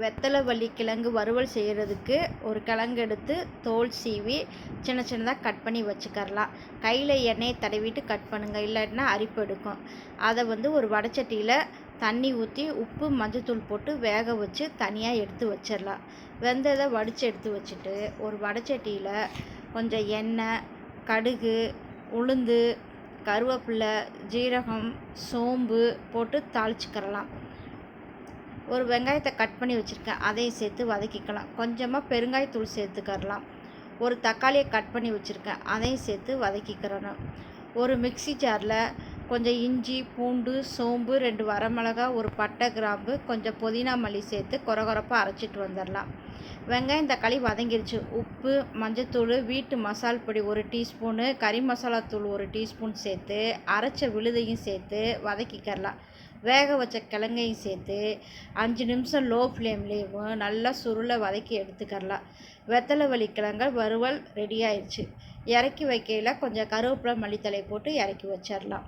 வெத்தலை வள்ளி கிழங்கு வறுவல் செய்கிறதுக்கு ஒரு கிழங்கு எடுத்து தோல் சீவி சின்ன சின்னதாக கட் பண்ணி வச்சுக்கரலாம் கையில் எண்ணெயை தடவிட்டு கட் பண்ணுங்கள் இல்லாட்டினா அரிப்பு எடுக்கும். அதை வந்து ஒரு வடச்சட்டியில் தண்ணி ஊற்றி உப்பு மஞ்சத்தூள் போட்டு வேக வச்சு தனியாக எடுத்து வச்சிடலாம் வெந்ததை வடித்து எடுத்து வச்சுட்டு ஒரு வடச்சட்டியில் கொஞ்சம் எண்ணெய் கடுகு உளுந்து கருவேப்பிலை ஜீரகம் சோம்பு போட்டு தாளிச்சுக்கிறலாம். ஒரு வெங்காயத்தை கட் பண்ணி வச்சுருக்கேன். அதையும் சேர்த்து வதக்கிக்கலாம். கொஞ்சமாக பெருங்காயத்தூள் சேர்த்துக்கரலாம் ஒரு தக்காளியை கட் பண்ணி வச்சுருக்கேன். அதையும் சேர்த்து வதக்கிக்கிறணும். ஒரு மிக்சி ஜாரில் கொஞ்சம் இஞ்சி பூண்டு சோம்பு ரெண்டு வரமிளகா ஒரு பட்டை கிராம்பு கொஞ்சம் புதினா மல்லி சேர்த்து கொரகொரப்பாக அரைச்சிட்டு வந்துடலாம். வெங்காயம் தக்காளி வதங்கிருச்சு. உப்பு மஞ்சத்தூள் வீட்டு மசால் பொடி ஒரு டீஸ்பூனு கறி மசாலா தூள் ஒரு டீஸ்பூன் சேர்த்து அரைச்ச விழுதையும் சேர்த்து வதக்கிக்கிறலாம். வேக வச்ச கிழங்கையும் சேர்த்து அஞ்சு நிமிஷம் லோ ஃப்ளேம்லேயும் நல்லா சுருளை வதக்கி எடுத்துக்கரலாம் வெத்தலை வலி கிழங்க வறுவல் ரெடி ஆயிடுச்சு. இறக்கி வைக்கையில் கொஞ்சம் கருவேப்பிலை மல்லித்தலை போட்டு இறக்கி வச்சிடலாம்